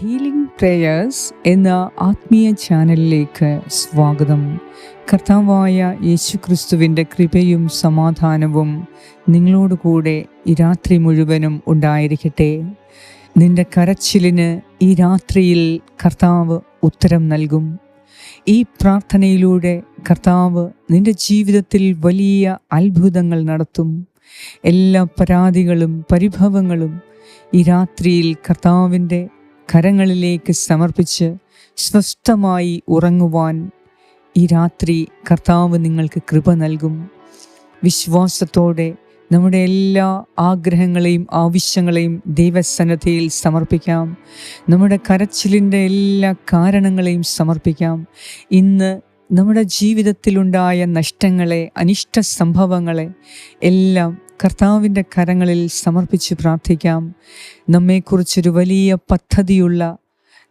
Healing prayers എന്ന ആത്മീയ ചാനലിലേക്ക് സ്വാഗതം. കർത്താവായ യേശു ക്രിസ്തുവിന്റെ കൃപയും സമാധാനവും നിങ്ങളോടു കൂടെ ഈ രാത്രി മുഴുവനും ഉണ്ടായിരിക്കട്ടെ. നിന്റെ കരച്ചിലിന് ഈ രാത്രിയിൽ കർത്താവ് ഉത്തരം നൽകും. ഈ പ്രാർത്ഥനയിലൂടെ കർത്താവ് നിന്റെ ജീവിതത്തിൽ വലിയ അത്ഭുതങ്ങൾ നടത്തും. എല്ലാ പരാതികളും പരിഭവങ്ങളും ഈ രാത്രിയിൽ കർത്താവിന്റെ കരങ്ങളിലേക്ക് സമർപ്പിച്ച് സ്വസ്ഥമായി ഉറങ്ങുവാൻ ഈ രാത്രി കർത്താവ് നിങ്ങൾക്ക് കൃപ നൽകും. വിശ്വാസത്തോടെ നമ്മുടെ എല്ലാ ആഗ്രഹങ്ങളെയും ആവശ്യങ്ങളെയും ദൈവസന്നദ്ധയിൽ സമർപ്പിക്കാം. നമ്മുടെ കരച്ചിലിന്റെ എല്ലാ കാരണങ്ങളെയും സമർപ്പിക്കാം. ഇന്ന് നമ്മുടെ ജീവിതത്തിലുണ്ടായ നഷ്ടങ്ങളെ അനിഷ്ട സംഭവങ്ങളെ എല്ലാം കർത്താവിന്റെ കരങ്ങളിൽ സമർപ്പിച്ച് പ്രാർത്ഥിക്കാം. നമ്മെക്കുറിച്ചൊരു വലിയ പദ്ധതിയുള്ള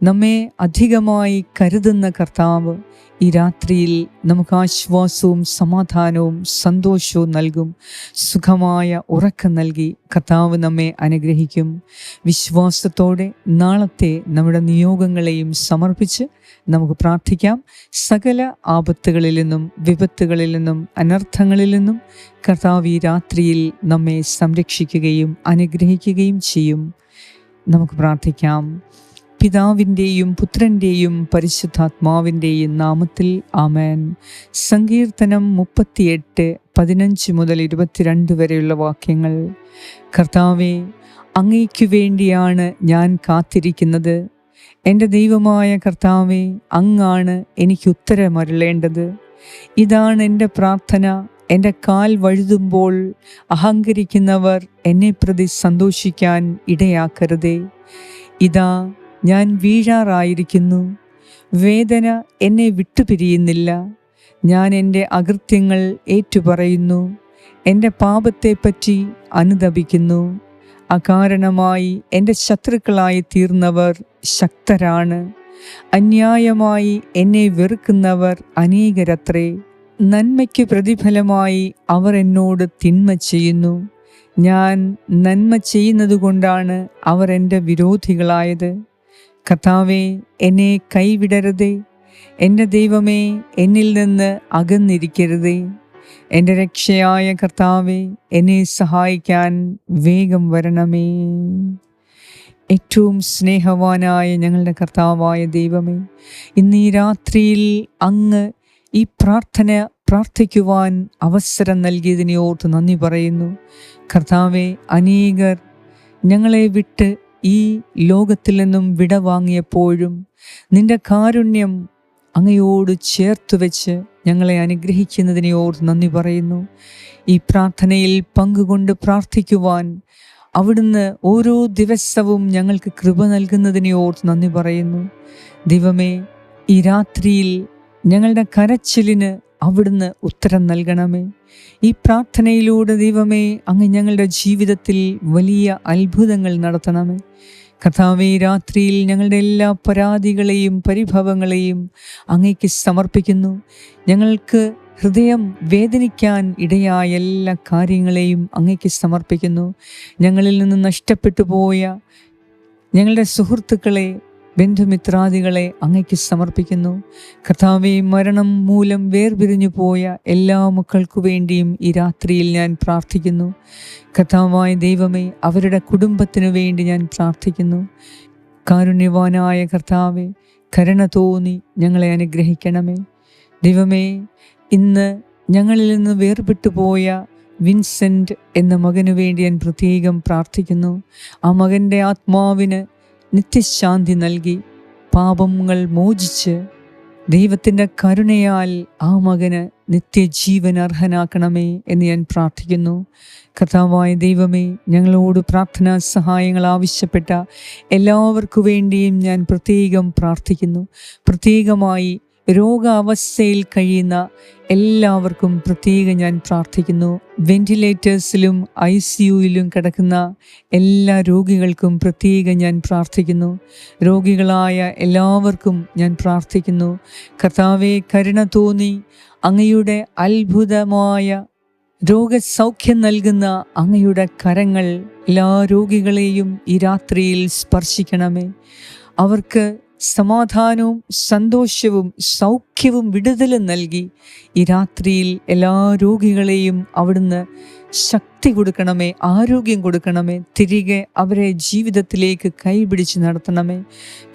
നമ്മെ അധികമായി കരുതുന്ന കർത്താവ് ഈ രാത്രിയിൽ നമുക്ക് ആശ്വാസവും സമാധാനവും സന്തോഷവും നൽകും. സുഖമായ ഉറക്കം നൽകി കർത്താവ് നമ്മെ അനുഗ്രഹിക്കും. വിശ്വാസത്തോടെ നാളത്തെ നമ്മുടെ നിയോഗങ്ങളെയും സമർപ്പിച്ച് നമുക്ക് പ്രാർത്ഥിക്കാം. സകല ആപത്തുകളിൽ നിന്നും വിപത്തുകളിൽ നിന്നും അനർത്ഥങ്ങളിൽ നിന്നും കർത്താവ് ഈ രാത്രിയിൽ നമ്മെ സംരക്ഷിക്കുകയും അനുഗ്രഹിക്കുകയും ചെയ്യും. നമുക്ക് പ്രാർത്ഥിക്കാം. പിതാവിന്റെയും പുത്രന്റെയും പരിശുദ്ധാത്മാവിന്റെയും നാമത്തിൽ ആമേൻ. സങ്കീർത്തനം മുപ്പത്തിയെട്ട് പതിനഞ്ച് മുതൽ ഇരുപത്തിരണ്ട് വരെയുള്ള വാക്യങ്ങൾ. കർത്താവെ അങ്ങയ്ക്കു വേണ്ടിയാണ് ഞാൻ കാത്തിരിക്കുന്നത്. എന്റെ ദൈവമായ കർത്താവെ അങ്ങാണ് എനിക്ക് ഉത്തരമരുളേണ്ടത്. ഇതാണ് എന്റെ പ്രാർത്ഥന. എന്റെ കാൽ വഴുതുമ്പോൾ അഹങ്കരിക്കുന്നവർ എന്നെ പ്രതി സന്തോഷിക്കാൻ ഇടയാക്കരുതേ. ഇതാ ഞാൻ വീഴാറായിരിക്കുന്നു. വേദന എന്നെ വിട്ടുപിരിയുന്നില്ല. ഞാൻ എന്റെ അകൃത്യങ്ങൾ ഏറ്റുപറയുന്നു. എന്റെ പാപത്തെപ്പറ്റി അനുദപിക്കുന്നു. അകാരണമായി എന്റെ ശത്രുക്കളായി തീർന്നവർ ശക്തരാണ്. അന്യായമായി എന്നെ വെറുക്കുന്നവർ അനേകരത്രേ. നന്മയ്ക്ക് പ്രതിഫലമായി അവർ എന്നോട് തിന്മ ചെയ്യുന്നു. ഞാൻ നന്മ ചെയ്യുന്നതുകൊണ്ടാണ് അവർ എന്റെ വിരോധികളായത്. കർത്താവെ എന്നെ കൈവിടരുതേ. എന്റെ ദൈവമേ എന്നിൽ നിന്ന് അകന്നിരിക്കരുതേ. എന്റെ രക്ഷയായ കർത്താവെ എന്നെ സഹായിക്കാൻ വേഗം വരണമേ. ഏറ്റവും സ്നേഹവാനായ ഞങ്ങളുടെ കർത്താവായ ദൈവമേ ഇന്ന് ഈ രാത്രിയിൽ അങ്ങ് ഈ പ്രാർത്ഥന പ്രാർത്ഥിക്കുവാൻ അവസരം നൽകിയതിനെ ഓർത്ത് നന്ദി പറയുന്നു. കർത്താവെ അനേകർ ഞങ്ങളെ വിട്ട് ഈ ലോകത്തിൽ നിന്നും വിടവാങ്ങിയപ്പോഴും നിന്റെ കാരുണ്യം അങ്ങയോട് ചേർത്ത് വെച്ച് ഞങ്ങളെ അനുഗ്രഹിക്കുന്നതിനെ ഓർത്ത് നന്ദി പറയുന്നു. ഈ പ്രാർത്ഥനയിൽ പങ്കുകൊണ്ട് പ്രാർത്ഥിക്കുവാൻ അവിടുന്ന് ഓരോ ദിവസവും ഞങ്ങൾക്ക് കൃപ നൽകുന്നതിനെ ഓർത്ത് നന്ദി പറയുന്നു. ദൈവമേ ഈ രാത്രിയിൽ ഞങ്ങളുടെ കരച്ചിലിന് അവിടുന്ന് ഉത്തരം നൽകണമേ. ഈ പ്രാർത്ഥനയിലൂടെ ദൈവമേ അങ്ങ് ഞങ്ങളുടെ ജീവിതത്തിൽ വലിയ അത്ഭുതങ്ങൾ നടത്തണമേ. കഥാവേ രാത്രിയിൽ ഞങ്ങളുടെ എല്ലാ പരാതികളെയും പരിഭവങ്ങളെയും അങ്ങേക്ക് സമർപ്പിക്കുന്നു. ഞങ്ങൾക്ക് ഹൃദയം വേദനിക്കാൻ ഇടയായ എല്ലാ കാര്യങ്ങളെയും അങ്ങേക്ക് സമർപ്പിക്കുന്നു. ഞങ്ങളിൽ നിന്ന് നഷ്ടപ്പെട്ടു പോയ ഞങ്ങളുടെ സുഹൃത്തുക്കളെ ബന്ധുമിത്രാദികളെ അങ്ങയ്ക്ക് സമർപ്പിക്കുന്നു. കർത്താവെ മരണം മൂലം വേർപിരിഞ്ഞു പോയ എല്ലാ മക്കൾക്കു വേണ്ടിയും ഈ രാത്രിയിൽ ഞാൻ പ്രാർത്ഥിക്കുന്നു. കർത്താവായ ദൈവമേ അവരുടെ കുടുംബത്തിനു വേണ്ടി ഞാൻ പ്രാർത്ഥിക്കുന്നു. കാരുണ്യവാനായ കർത്താവെ കരുണ തോന്നി ഞങ്ങളെ അനുഗ്രഹിക്കണമേ. ദൈവമേ ഇന്ന് ഞങ്ങളിൽ നിന്ന് വേർപെട്ടു പോയ വിൻസെന്റ് എന്ന മകനു വേണ്ടി ഞാൻ പ്രത്യേകം പ്രാർത്ഥിക്കുന്നു. ആ മകന്റെ ആത്മാവിന് നിത്യശാന്തി നൽകി പാപങ്ങൾ മോചിച്ച് ദൈവത്തിന്റെ കരുണയാൽ ആ മകന് നിത്യജീവൻ അർഹനാക്കണമേ എന്ന് ഞാൻ പ്രാർത്ഥിക്കുന്നു. കർത്താവായ ദൈവമേ ഞങ്ങളോട് പ്രാർത്ഥനാ സഹായങ്ങൾ ആവശ്യപ്പെട്ട എല്ലാവർക്കു വേണ്ടിയും ഞാൻ പ്രത്യേകം പ്രാർത്ഥിക്കുന്നു. പ്രത്യേകമായി രോഗാവസ്ഥയിൽ കഴിയുന്ന എല്ലാവർക്കും പ്രത്യേകം ഞാൻ പ്രാർത്ഥിക്കുന്നു. വെന്റിലേറ്റേഴ്സിലും ഐ സി യുയിലും കിടക്കുന്ന എല്ലാ രോഗികൾക്കും പ്രത്യേകം ഞാൻ പ്രാർത്ഥിക്കുന്നു. രോഗികളായ എല്ലാവർക്കും ഞാൻ പ്രാർത്ഥിക്കുന്നു. കർത്താവെ കരുണ തോന്നി അങ്ങയുടെ അത്ഭുതമായ രോഗസൗഖ്യം നൽകുന്ന അങ്ങയുടെ കരങ്ങൾ എല്ലാ രോഗികളെയും ഈ രാത്രിയിൽ സ്പർശിക്കണമേ. അവർക്ക് സമാധാനവും സന്തോഷവും സൗഖ്യവും വിടുതലും നൽകി ഈ രാത്രിയിൽ എല്ലാ രോഗികളെയും അവിടുന്ന് ശക്തി കൊടുക്കണമേ ആരോഗ്യം കൊടുക്കണമേ തിരികെ അവരെ ജീവിതത്തിലേക്ക് കൈപിടിച്ച് നടത്തണമേ.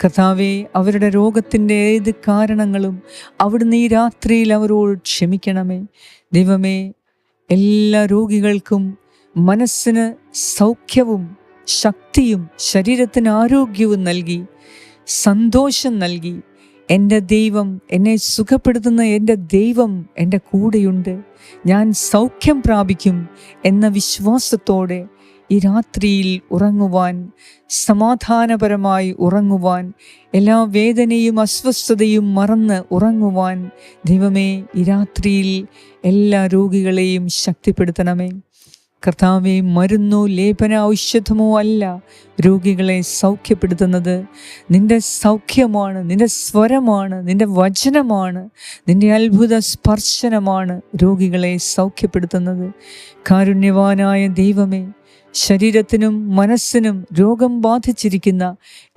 കഥാവെ അവരുടെ രോഗത്തിന്റെ ഏത് കാരണങ്ങളും അവിടുന്ന് ഈ രാത്രിയിൽ അവരോട് ക്ഷമിക്കണമേ. ദൈവമേ എല്ലാ രോഗികൾക്കും മനസ്സിന് സൗഖ്യവും ശക്തിയും ശരീരത്തിന് ആരോഗ്യവും നൽകി സന്തോഷം നൽകി. എന്റെ ദൈവം എന്നെ സുഖപ്പെടുത്തുന്ന എന്റെ ദൈവം എന്റെ കൂടെയുണ്ട്. ഞാൻ സൗഖ്യം പ്രാപിക്കും എന്ന വിശ്വാസത്തോടെ ഈ രാത്രിയിൽ ഉറങ്ങുവാൻ സമാധാനപരമായി ഉറങ്ങുവാൻ എല്ലാ വേദനയും അസ്വസ്ഥതയും മറന്ന് ഉറങ്ങുവാൻ ദൈവമേ ഈ രാത്രിയിൽ എല്ലാ രോഗികളെയും ശക്തിപ്പെടുത്തണമേ. കർത്താവെ മരുന്നോ ലേപന ഔഷധമോ അല്ല രോഗികളെ സൗഖ്യപ്പെടുത്തുന്നത്. നിന്റെ സൗഖ്യമാണ് നിന്റെ സ്വരമാണ് നിന്റെ വചനമാണ് നിന്റെ അത്ഭുത സ്പർശനമാണ് രോഗികളെ സൗഖ്യപ്പെടുത്തുന്നത്. കാരുണ്യവാനായ ദൈവമേ ശരീരത്തിനും മനസ്സിനും രോഗം ബാധിച്ചിരിക്കുന്ന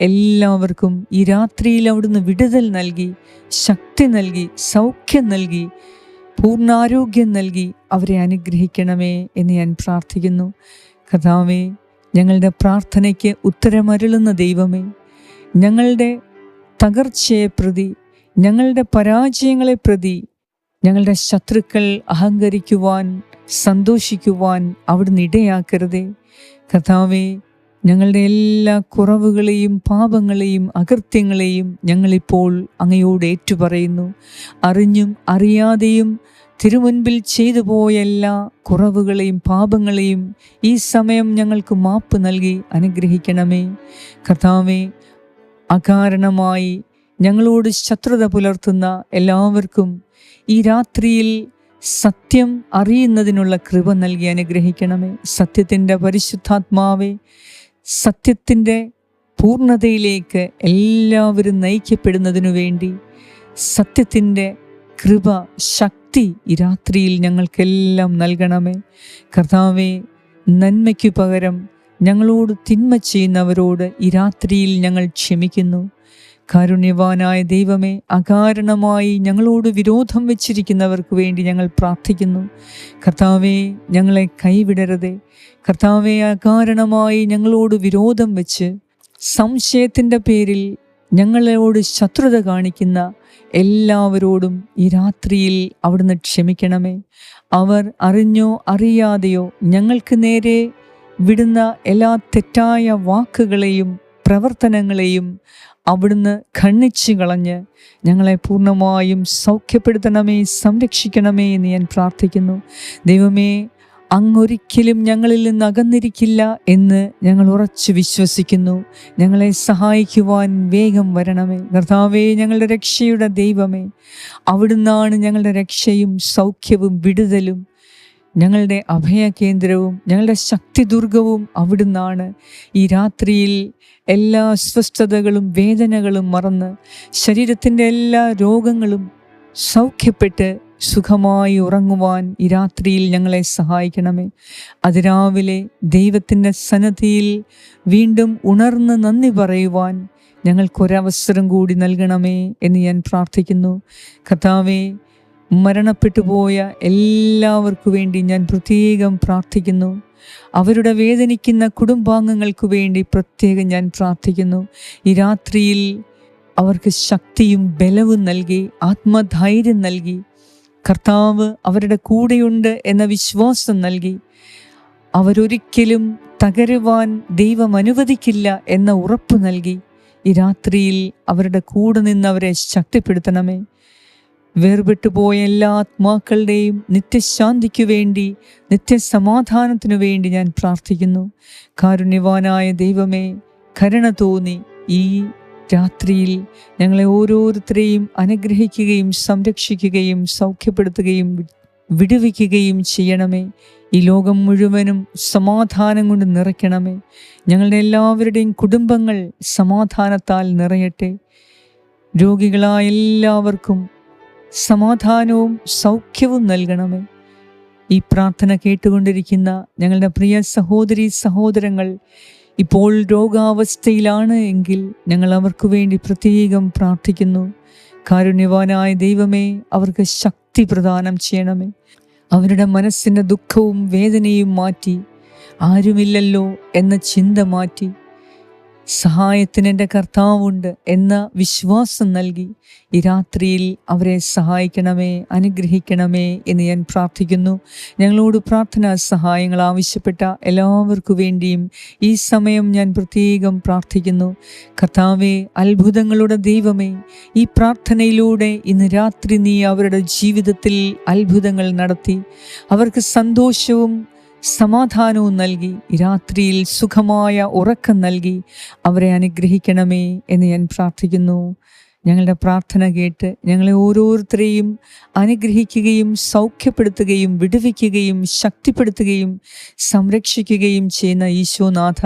എല്ലാവർക്കും ഈ രാത്രിയിൽ അവിടുന്ന് വിടുതൽ നൽകി ശക്തി നൽകി സൗഖ്യം നൽകി പൂർണാരോഗ്യം നൽകി അവരെ അനുഗ്രഹിക്കണമേ എന്ന് ഞാൻ പ്രാർത്ഥിക്കുന്നു. കഥാവേ ഞങ്ങളുടെ പ്രാർത്ഥനയ്ക്ക് ഉത്തരമരുളുന്ന ദൈവമേ ഞങ്ങളുടെ തകർച്ചയെ പ്രതി ഞങ്ങളുടെ പരാജയങ്ങളെ പ്രതി ഞങ്ങളുടെ ശത്രുക്കൾ അഹങ്കരിക്കുവാൻ സന്തോഷിക്കുവാൻ അവിടുന്ന് ഇടയാക്കരുതേ. കഥാവേ ഞങ്ങളുടെ എല്ലാ കുറവുകളെയും പാപങ്ങളെയും അകൃത്യങ്ങളെയും ഞങ്ങളിപ്പോൾ അങ്ങയോട് ഏറ്റുപറയുന്നു. അറിഞ്ഞും അറിയാതെയും തിരുമുൻപിൽ ചെയ്തു പോയ എല്ലാ കുറവുകളെയും പാപങ്ങളെയും ഈ സമയം ഞങ്ങൾക്ക് മാപ്പ് നൽകി അനുഗ്രഹിക്കണമേ. കർത്താവേ അകാരണമായി ഞങ്ങളോട് ശത്രുത പുലർത്തുന്ന എല്ലാവർക്കും ഈ രാത്രിയിൽ സത്യം അറിയുന്നതിനുള്ള കൃപ നൽകി അനുഗ്രഹിക്കണമേ. സത്യത്തിന്റെ പരിശുദ്ധാത്മാവേ സത്യത്തിന്റെ പൂർണതയിലേക്ക് എല്ലാവരും നയിക്കപ്പെടുന്നതിനു വേണ്ടി സത്യത്തിന്റെ കൃപ ശക്തി ഈ രാത്രിയിൽ ഞങ്ങൾക്കെല്ലാം നൽകണമേ. കർത്താവെ നന്മയ്ക്കു പകരം ഞങ്ങളോട് തിന്മ ചെയ്യുന്നവരോട് ഈ രാത്രിയിൽ ഞങ്ങൾ ക്ഷമിക്കുന്നു. കാരുണ്യവാനായ ദൈവമേ അകാരണമായി ഞങ്ങളോട് വിരോധം വെച്ചിരിക്കുന്നവർക്ക് വേണ്ടി ഞങ്ങൾ പ്രാർത്ഥിക്കുന്നു. കർത്താവെ ഞങ്ങളെ കൈവിടരുതേ. കർത്താവെ അകാരണമായി ഞങ്ങളോട് വിരോധം വെച്ച് സംശയത്തിന്റെ പേരിൽ ഞങ്ങളോട് ശത്രുത കാണിക്കുന്ന എല്ലാവരോടും ഈ രാത്രിയിൽ അവിടുന്ന് ക്ഷമിക്കണമേ. അവർ അറിഞ്ഞോ അറിയാതെയോ ഞങ്ങൾക്ക് നേരെ വിടുന്ന എല്ലാ തെറ്റായ വാക്കുകളെയും പ്രവർത്തനങ്ങളെയും അവിടുന്ന് ഖണ്ണിച്ച് കളഞ്ഞ് ഞങ്ങളെ പൂർണമായും സൗഖ്യപ്പെടുത്തണമേ സംരക്ഷിക്കണമേ എന്ന് ഞാൻ പ്രാർത്ഥിക്കുന്നു. ദൈവമേ അങ്ങൊരിക്കലും ഞങ്ങളിൽ നിന്ന് അകന്നിരിക്കില്ല എന്ന് ഞങ്ങൾ ഉറച്ചു വിശ്വസിക്കുന്നു. ഞങ്ങളെ സഹായിക്കുവാൻ വേഗം വരണമേ. കർത്താവേ ഞങ്ങളുടെ രക്ഷയുടെ ദൈവമേ അവിടുന്നാണ് ഞങ്ങളുടെ രക്ഷയും സൗഖ്യവും വിടുതലും. ഞങ്ങളുടെ അഭയകേന്ദ്രവും ഞങ്ങളുടെ ശക്തിദുർഗവും അവിടുന്നാണ് ഈ രാത്രിയിൽ എല്ലാ അസ്വസ്ഥതകളും വേദനകളും മറന്ന് ശരീരത്തിന്റെ എല്ലാ രോഗങ്ങളും സൗഖ്യപ്പെട്ട് സുഖമായി ഉറങ്ങുവാൻ ഈ രാത്രിയിൽ ഞങ്ങളെ സഹായിക്കണമേ. അതിരാവിലെ ദൈവത്തിന്റെ സന്നദ്ധിയിൽ വീണ്ടും ഉണർന്ന് നന്ദി പറയുവാൻ ഞങ്ങൾക്കൊരവസരം കൂടി നൽകണമേ എന്ന് ഞാൻ പ്രാർത്ഥിക്കുന്നു. കഥാവേ മരണപ്പെട്ടു പോയ എല്ലാവർക്കു വേണ്ടി ഞാൻ പ്രത്യേകം പ്രാർത്ഥിക്കുന്നു. അവരുടെ വേദനിക്കുന്ന കുടുംബാംഗങ്ങൾക്ക് വേണ്ടി പ്രത്യേകം ഞാൻ പ്രാർത്ഥിക്കുന്നു. ഈ രാത്രിയിൽ അവർക്ക് ശക്തിയും ബലവും നൽകി ആത്മധൈര്യം നൽകി. കർത്താവ് അവരുടെ കൂടെയുണ്ട് എന്ന വിശ്വാസം നൽകി. അവരൊരിക്കലും തകരുവാൻ ദൈവം അനുവദിക്കില്ല എന്ന ഉറപ്പ് നൽകി. ഈ രാത്രിയിൽ അവരുടെ കൂടെ നിന്ന് അവരെ ശക്തിപ്പെടുത്തണമേ. വേർപെട്ടു പോയ എല്ലാ ആത്മാക്കളുടെയും നിത്യശാന്തിക്കു വേണ്ടി നിത്യസമാധാനത്തിനു വേണ്ടി ഞാൻ പ്രാർത്ഥിക്കുന്നു. കാരുണ്യവാനായ ദൈവമേ കരുണ തോന്നി ഈ രാത്രിയിൽ ഞങ്ങളെ ഓരോരുത്തരെയും അനുഗ്രഹിക്കുകയും സംരക്ഷിക്കുകയും സൗഖ്യപ്പെടുത്തുകയും വിടുവിക്കുകയും ചെയ്യണമേ. ഈ ലോകം മുഴുവനും സമാധാനം കൊണ്ട് നിറയ്ക്കണമേ. ഞങ്ങളുടെ എല്ലാവരുടെയും കുടുംബങ്ങൾ സമാധാനത്താൽ നിറയട്ടെ. രോഗികളായ എല്ലാവർക്കും സമാധാനവും സൗഖ്യവും നൽകണമേ. ഈ പ്രാർത്ഥന കേട്ടുകൊണ്ടിരിക്കുന്ന ഞങ്ങളുടെ പ്രിയ സഹോദരി സഹോദരങ്ങൾ ഇപ്പോൾ രോഗാവസ്ഥയിലാണ് എങ്കിൽ ഞങ്ങൾ അവർക്ക് വേണ്ടി പ്രത്യേകം പ്രാർത്ഥിക്കുന്നു. കാരുണ്യവാനായ ദൈവമേ അവർക്ക് ശക്തി പ്രദാനം ചെയ്യണമേ. അവരുടെ മനസ്സിന്റെ ദുഃഖവും വേദനയും മാറ്റി ആരുമില്ലല്ലോ എന്ന ചിന്ത മാറ്റി സഹായത്തിന് എന്റെ കർത്താവുണ്ട് എന്ന വിശ്വാസം നൽകി ഈ രാത്രിയിൽ അവരെ സഹായിക്കണമേ അനുഗ്രഹിക്കണമേ എന്ന് ഞാൻ പ്രാർത്ഥിക്കുന്നു. ഞങ്ങളോട് പ്രാർത്ഥനാ സഹായങ്ങൾ ആവശ്യപ്പെട്ട എല്ലാവർക്കു വേണ്ടിയും ഈ സമയം ഞാൻ പ്രത്യേകം പ്രാർത്ഥിക്കുന്നു. കർത്താവെ അത്ഭുതങ്ങളുടെ ദൈവമേ ഈ പ്രാർത്ഥനയിലൂടെ ഇന്ന് രാത്രി നീ അവരുടെ ജീവിതത്തിൽ അത്ഭുതങ്ങൾ നടത്തി. അവർക്ക് സന്തോഷവും സമാധാനവും നൽകി രാത്രിയിൽ സുഖമായ ഉറക്കം നൽകി അവരെ അനുഗ്രഹിക്കണമേ എന്ന് ഞാൻ പ്രാർത്ഥിക്കുന്നു. ഞങ്ങളുടെ പ്രാർത്ഥന കേട്ട് ഞങ്ങളെ ഓരോരുത്തരെയും അനുഗ്രഹിക്കുകയും സൗഖ്യപ്പെടുത്തുകയും വിടുവിക്കുകയും ശക്തിപ്പെടുത്തുകയും സംരക്ഷിക്കുകയും ചെയ്യുന്ന ഈശോനാഥ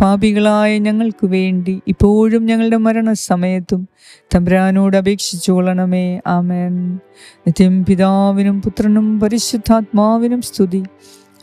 പാപികളായ ഞങ്ങൾക്ക് വേണ്ടി ഇപ്പോഴും ഞങ്ങളുടെ മരണസമയത്തും തമ്പുരാനോട് അപേക്ഷിച്ചു കൊള്ളണമേ. ആമേൻ. നിത്യം പിതാവിനും പുത്രനും പരിശുദ്ധാത്മാവിനും സ്തുതി.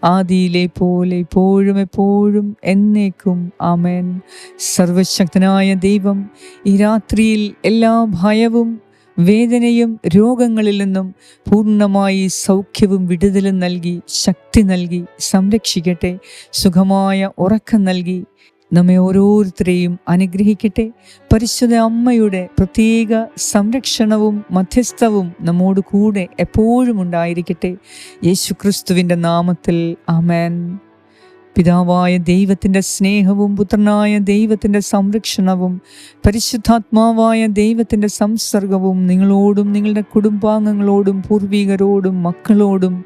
ആദിയിലെ പോലെ ഇപ്പോഴും എപ്പോഴും എന്നേക്കും. ആമേൻ. സർവശക്തനായ ദൈവം ഈ രാത്രിയിൽ എല്ലാ ഭയവും വേദനയും രോഗങ്ങളിൽ നിന്നും പൂർണമായി സൗഖ്യവും വിടുതലും നൽകി ശക്തി നൽകി സംരക്ഷിക്കട്ടെ. സുഖമായ ഉറക്കം നൽകി നമ്മെ ഓരോരുത്തരെയും അനുഗ്രഹിക്കട്ടെ. പരിശുദ്ധ അമ്മയുടെ പ്രത്യേക സംരക്ഷണവും മധ്യസ്ഥവും നമ്മോട് കൂടെ എപ്പോഴും ഉണ്ടായിരിക്കട്ടെ. യേശു ക്രിസ്തുവിന്റെ നാമത്തിൽ അമേൻ പിതാവായ ദൈവത്തിന്റെ സ്നേഹവും പുത്രനായ ദൈവത്തിന്റെ സംരക്ഷണവും പരിശുദ്ധാത്മാവായ ദൈവത്തിന്റെ സംസർഗവും നിങ്ങളോടും നിങ്ങളുടെ കുടുംബാംഗങ്ങളോടും പൂർവികരോടും മക്കളോടും